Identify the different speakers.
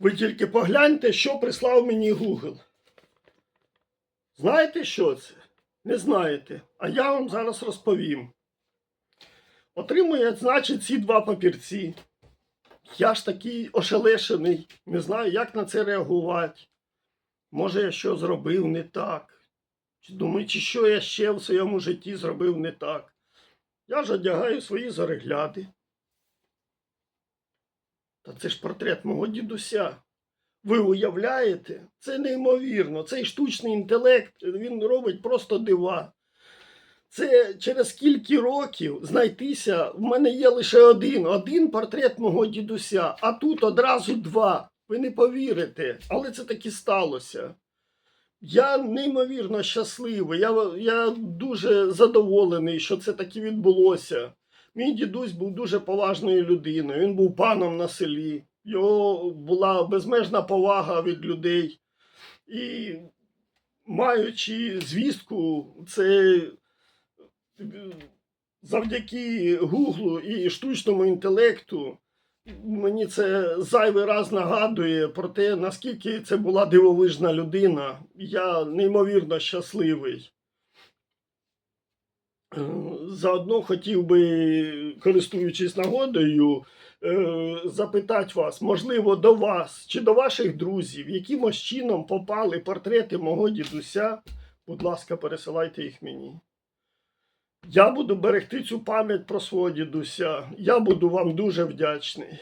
Speaker 1: Ви тільки погляньте, що прислав мені Google. Знаєте, що це? Не знаєте. А я вам зараз розповім. Отримує, значить, ці два папірці. Я ж такий ошелешений, не знаю, як на це реагувати. Може, я що зробив не так. Чи думаю, чи що я ще в своєму житті зробив не так. Я ж одягаю свої зорегляди. Та це ж портрет мого дідуся. Ви уявляєте? Це неймовірно. Цей штучний інтелект він робить просто дива. Це через скільки років знайтися. В мене є лише один, один портрет мого дідуся, а тут одразу два. Ви не повірите, але це таки сталося. Я неймовірно щасливий. Я, я дуже задоволений, що це таки відбулося. Мій дідусь був дуже поважною людиною. Він був паном на селі. Його була безмежна повага від людей. І маючи звістку, це завдяки Гуглу і штучному інтелекту, мені це зайвий раз нагадує про те, наскільки це була дивовижна людина. Я неймовірно щасливий. Заодно хотів би, користуючись нагодою, е, запитати вас, можливо, до вас чи до ваших друзів, якимось чином попали портрети мого дідуся. Будь ласка, пересилайте їх мені. Я буду берегти цю пам'ять про свого дідуся. Я буду вам дуже вдячний.